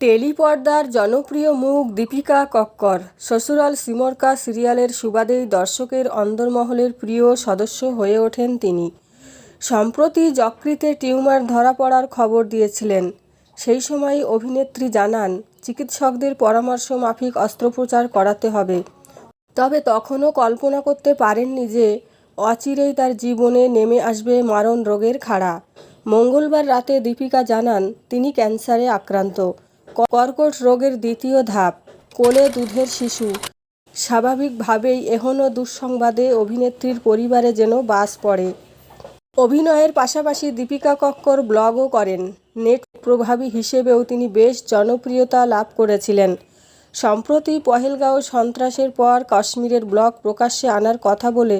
টেলিপর্দার জনপ্রিয় মুখ দীপিকা কক্কর। শ্বশুরাল সিমরকা সিরিয়ালের সুবাদেই দর্শকের অন্দরমহলের প্রিয় সদস্য হয়ে ওঠেন তিনি। সম্প্রতি যকৃতে টিউমার ধরা পড়ার খবর দিয়েছিলেন। সেই সময় অভিনেত্রী জানান, চিকিৎসকদের পরামর্শ মাফিক অস্ত্রোপচার করাতে হবে। তবে তখনও কল্পনা করতে পারেননি যে অচিরেই তার জীবনে নেমে আসবে মারণ রোগের খাড়া। মঙ্গলবার রাতে দীপিকা জানান, তিনি ক্যান্সারে আক্রান্ত। কর্কট রোগের দ্বিতীয় ধাপ, কোলে দুধের শিশু। স্বাভাবিকভাবেই এখনও দুঃসংবাদে অভিনেত্রীর পরিবারে যেন বাস পড়ে। অভিনয়ের পাশাপাশি দীপিকা কক্কর ব্লগও করেন। নেট প্রভাবী হিসেবেও তিনি বেশ জনপ্রিয়তা লাভ করেছিলেন। সম্প্রতি পহেলগাঁও সন্ত্রাসের পর কাশ্মীরের ব্লগ প্রকাশ্যে আনার কথা বলে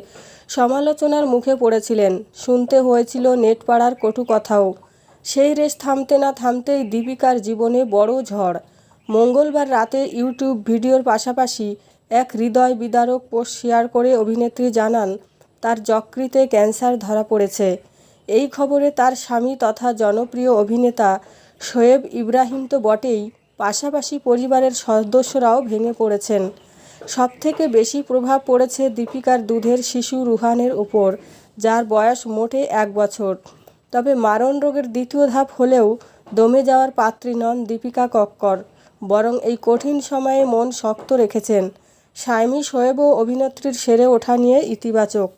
সমালোচনার মুখে পড়েছিলেন। শুনতে হয়েছিল নেটপাড়ার কটু কথাও। সেই রেশ থামতে না থামতেই দীপিকার জীবনে বড় ঝড়। মঙ্গলবার রাতে ইউটিউব ভিডিওর পাশাপাশি এক হৃদয় বিদারক পোস্ট শেয়ার করে অভিনেত্রী জানান, তার যকৃতে ক্যান্সার ধরা পড়েছে। এই খবরে তার স্বামী তথা জনপ্রিয় অভিনেতা শোয়েব ইব্রাহিম তো বটেই, পাশাপাশি পরিবারের সদস্যরাও ভেঙে পড়েছেন। সবথেকে বেশি প্রভাব পড়েছে দীপিকার দুধের শিশু রুহানের ওপর, যার বয়স মোটে এক বছর। তবে মারণ রোগের দ্বিতীয় ধাপ হলেও দমে যাওয়ার পাত্রী নন দীপিকা কক্কর, বরং এই কঠিন সময়ে মন শক্ত রেখেছেন। স্বামী শোয়েবও অভিনেত্রীর সেরে ওঠা নিয়ে ইতিবাচক।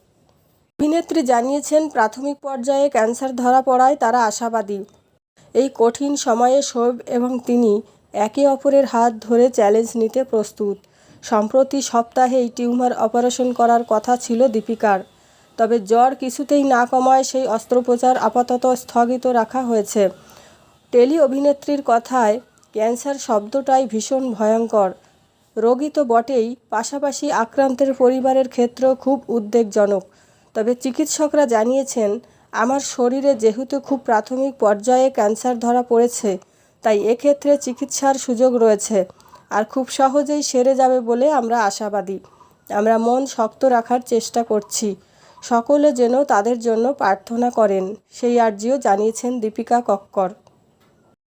অভিনেত্রী জানিয়েছেন, প্রাথমিক পর্যায়ে ক্যান্সার ধরা পড়ায় তারা আশাবাদী। এই কঠিন সময়ে শোয়েব এবং তিনি একে অপরের হাত ধরে চ্যালেঞ্জ নিতে প্রস্তুত। সম্প্রতি সপ্তাহেই টিউমার অপারেশন করার কথা ছিল দীপিকার। তবে জ্বর কিছুতেই না কমায় সেই অস্ত্রোপচার আপাতত স্থগিত রাখা হয়েছে। টেলি অভিনেত্রীর কথায়, ক্যান্সার শব্দটাই ভীষণ ভয়ঙ্কর। রোগী তো বটেই, পাশাপাশি আক্রান্তের পরিবারের ক্ষেত্রেও খুব উদ্বেগজনক। তবে চিকিৎসকরা জানিয়েছেন, আমার শরীরে যেহেতু খুব প্রাথমিক পর্যায়ে ক্যান্সার ধরা পড়েছে, তাই এক্ষেত্রে চিকিৎসার সুযোগ রয়েছে আর খুব সহজেই সেরে যাবে বলে আমরা আশাবাদী। আমরা মন শক্ত রাখার চেষ্টা করছি। সকলে যেন তাদের জন্য প্রার্থনা করেন। সেই আর্জিও জানিয়েছেন দীপিকা কক্কর।